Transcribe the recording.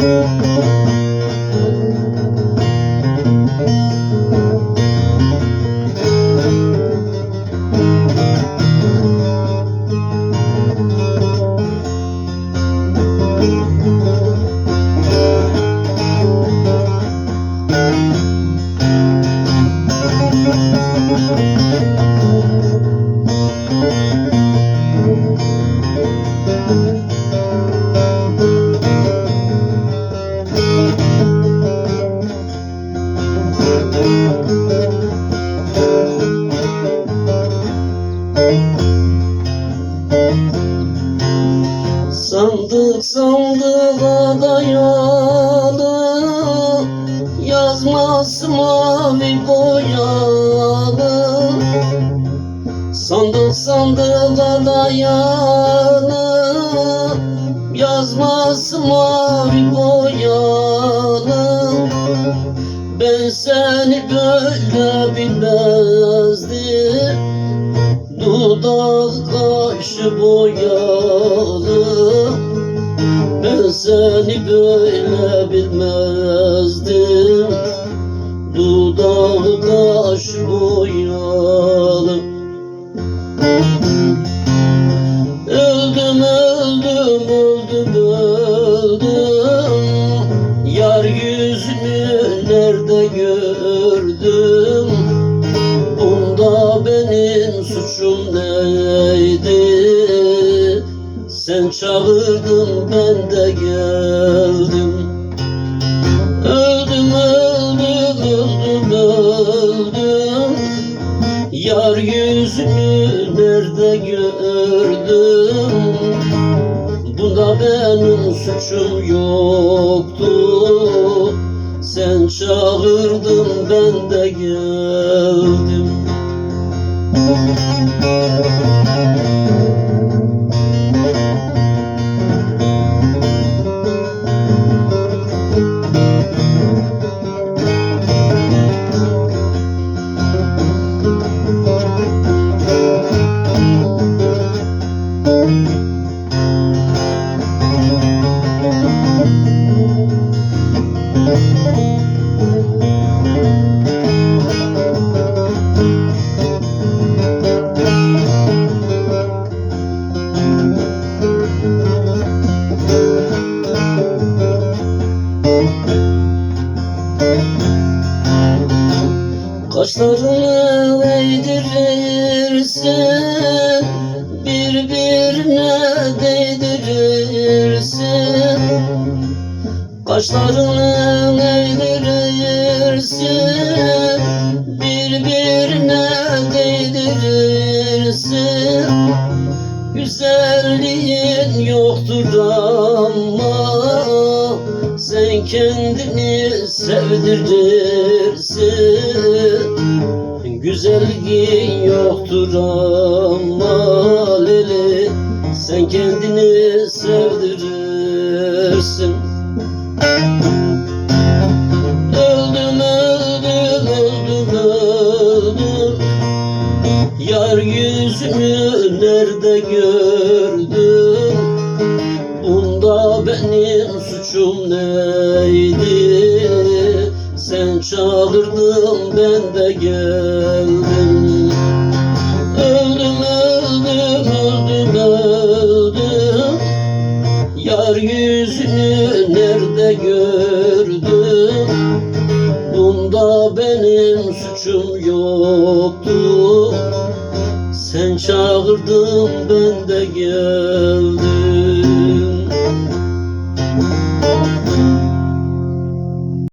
Música Sandık sandığa dayalı Yazması mavi boyalı. Sandık sandığa dayalı Yazması mavi boyalı. Ben seni böyle bilmezdim Dudak kaşı boyalı. Ben seni böyle bilmezdim. Dudak kaş boyalı Sen çağırdın ben de geldim. Öldüm öldüm öldüm öldüm. Yar yüzünü nerede gördüm? Bunda benim suçum yoktu. Sen çağırdın ben de geldim. Kaşlarını eğdirirsin Birbirine değdirirsin Kaşlarını eğdirirsin Birbirine değdirirsin. Güzelliğin yoktur ama Sen kendini sevdirirsin Güzelliğin yoktur ama Leli Sen kendini sevdirirsin Yar yüzünü nerede gördüm Bunda benim suçum neydi? Sen çağırdın ben de geldim. Öldüm öldüm öldüm öldüm. Yar yüzünü nerede gördüm Bunda benim suçum yoktu Sen çağırdın ben de geldim